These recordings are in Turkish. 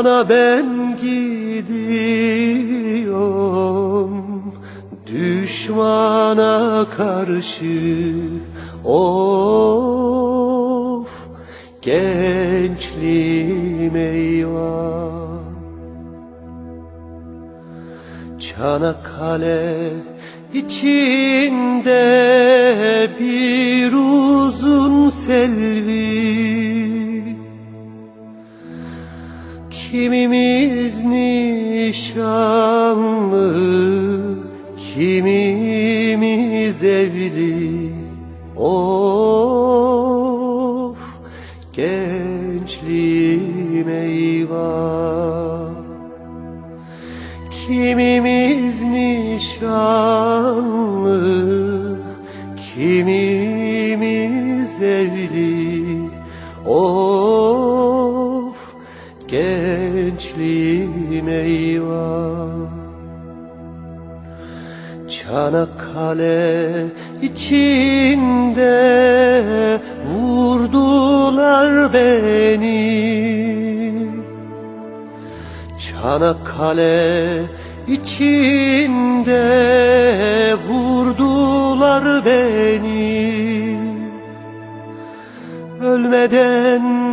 Ana ben gidiyorum. Düşmana karşı. Of gençliğim eyvah. Çanakkale içinde Kimimiz nişanlı, kimimiz evli. Of gençliğim eyvah. Kimimiz nişanlı, kimimiz gençliğim eyvah. Çanakkale içinde vurdular beni. Çanakkale içinde vurdular beni. Ölmeden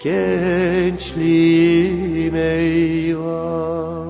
gençliğim eyvah